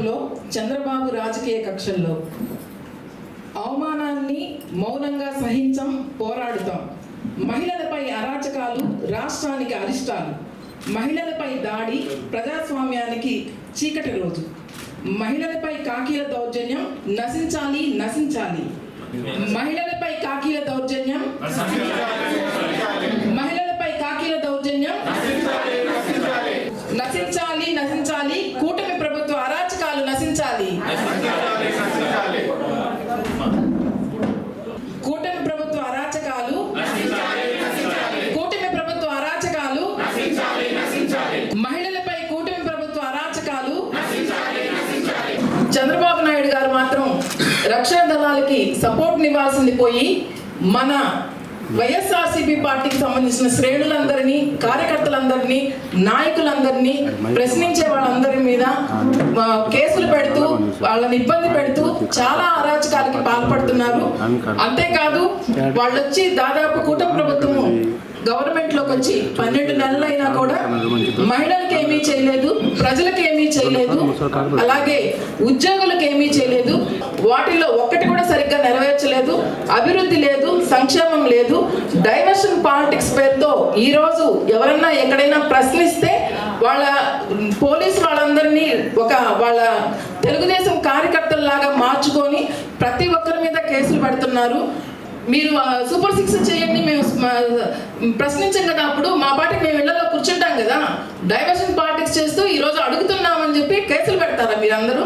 సమయంలో చంద్రబాబు రాజకీయ కక్షల్లో అవమానాన్ని మౌనంగా సహించం పోరాడుతాం. మహిళలపై అరాచకాలు రాష్ట్రానికి అరిష్టాలు. మహిళలపై దాడి ప్రజాస్వామ్యానికి చీకటి రోజు. మహిళలపై కాకీల దౌర్జన్యం నశించాలి నశించాలి. మహిళలపై కాకీల దౌర్జన్యం మహిళలపై కాకీల దౌర్జన్యం నశించాలి నశించాలి కూటమి ప్రభుత్వ అరాచకాలు నశించాలి కూటమి ప్రభుత్వ అరాచకాలు కూటమి ప్రభుత్వ అరాచకాలు మహిళలపై కూటమి ప్రభుత్వ అరాచకాలు. చంద్రబాబు నాయుడు గారు మాత్రం రక్షణ దళాలకి సపోర్ట్ ఇవ్వాల్సింది పోయి మన వైఎస్ఆర్సీపీ పార్టీకి సంబంధించిన శ్రేణులందరినీ కార్యకర్తలందరినీ నాయకులందరినీ ప్రశ్నించే వాళ్ళందరి మీద కేసులు పెడుతూ వాళ్ళని ఇబ్బంది పెడుతూ చాలా అరాచకాలకి పాల్పడుతున్నారు. అంతేకాదు వాళ్ళు వచ్చి దాదాపు కూటమి ప్రభుత్వము గవర్నమెంట్లోకి వచ్చి పన్నెండు నెలలైనా కూడా మహిళలకు చేయలేదు ప్రజలకు ఏమీ చేయలేదు అలాగే ఉద్యోగులకు ఏమీ చేయలేదు వాటిలో ఒక్కటి కూడా సరిగ్గా నెరవేర్చలేదు అభివృద్ధి లేదు సంక్షేమం లేదు. డైవర్షన్ పాలిటిక్స్ పేరుతో ఈ రోజు ఎవరన్నా ఎక్కడైనా ప్రశ్నిస్తే వాళ్ళ పోలీస్ వాళ్ళందరినీ ఒక వాళ్ళ తెలుగుదేశం కార్యకర్తల్లాగా మార్చుకొని ప్రతి ఒక్కరి మీద కేసులు పెడుతున్నారు. మీరు సూపర్ సిక్స్ చేయండి మేము ప్రశ్నించాం కదా అప్పుడు మా పాటికి మేము ఇళ్ళలో కూర్చుంటాం కదా. డైవర్షన్ పాలిటిక్స్ చేస్తూ ఈ రోజు అడుగుతున్నామని చెప్పి కేసులు పెడతారా మీరందరూ?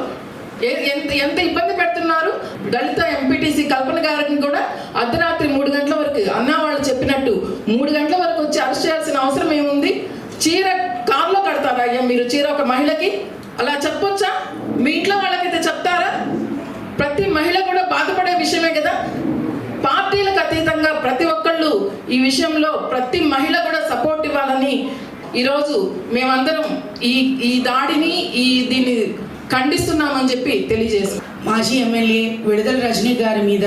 ఎంత ఎంత ఇబ్బంది పెడుతున్నారు? దళిత ఎంపీటీసీ కల్పన గారిని కూడా అర్ధరాత్రి మూడు గంటల వరకు అన్న వాళ్ళు చెప్పినట్టు మూడు గంటల వరకు వచ్చి అరెస్ట్ చేయాల్సిన అవసరం ఏముంది? చీర కారులో కడతారా అయ్యా మీరు? చీర ఒక మహిళకి? అలా చెప్పొచ్చా మీ ఇంట్లో వాళ్ళకైతే చెప్తారా ప్రతి మహిళ కూడా బాధపడే విషయమే కదా పార్టీలకు అతీతంగా ప్రతి ఒక్కళ్ళు ఈ విషయంలో ప్రతి మహిళ కూడా సపోర్ట్ ఇవ్వాలని ఈరోజు మేమందరం ఈ ఈ దాడిని ఈ దీన్ని ఖండిస్తున్నామని చెప్పి తెలియజేస్తాం మాజీ ఎమ్మెల్యే విడుదల రజనీ గారి మీద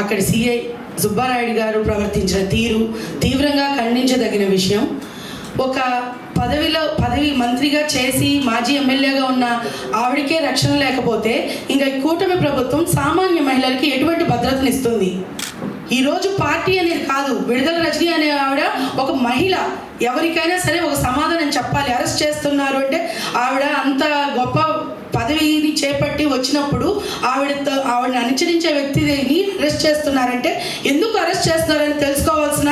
అక్కడ సిఐ సుబ్బారాయుడు గారు ప్రవర్తించిన తీరు తీవ్రంగా ఖండించదగిన విషయం. ఒక పదవిలో పదవి మంత్రిగా చేసి మాజీ ఎమ్మెల్యేగా ఉన్న ఆవిడకే రక్షణ లేకపోతే ఇంకా ఈ కూటమి ప్రభుత్వం సామాన్య మహిళలకి ఎటువంటి భద్రతనిస్తుంది? ఈరోజు పార్టీ అనేది కాదు విడుదల రజనీ అనే ఆవిడ ఒక మహిళ. ఎవరికైనా సరే ఒక సమాధానం చెప్పాలి. అరెస్ట్ చేస్తున్నారు అంటే ఆవిడ అంత గొప్ప పదవిని చేపట్టి వచ్చినప్పుడు ఆవిడ ఆవిడని అనుసరించే వ్యక్తిని అరెస్ట్ చేస్తున్నారంటే ఎందుకు అరెస్ట్ చేస్తున్నారని తెలుసుకోవాల్సిన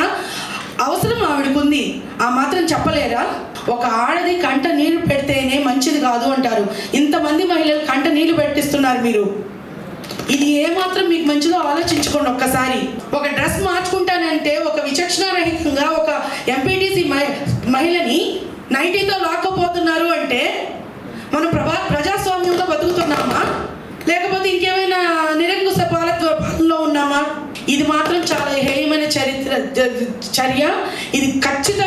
అవసరం ఆవిడకు ఉంది ఆ మాత్రం చెప్పలేరా? ఒక ఆడది కంట నీళ్ళు పెడితేనే మంచిది కాదు అంటారు. ఇంతమంది మహిళలు కంట నీళ్ళు పెట్టిస్తున్నారు మీరు. ఇది ఏమాత్రం మీకు మంచిదో ఆలోచించుకోండి ఒక్కసారి. ఒక డ్రెస్ మార్చుకుంటానంటే ఒక విచక్షణారహితంగా ఒక ఎంపీటీసీ మహిళని నైటీతో లాక్కపోతున్నారు అంటే మనం ప్రభా ప్రజాస్వామ్యంలో బతుకుతున్నామా? లేకపోతే ఇంకేమైనా నిరంకుశ పాలత్వంలో ఉన్నామా? ఇది మాత్రం చాలా హేయమైన చరిత్ర చర్య. ఇది ఖచ్చితంగా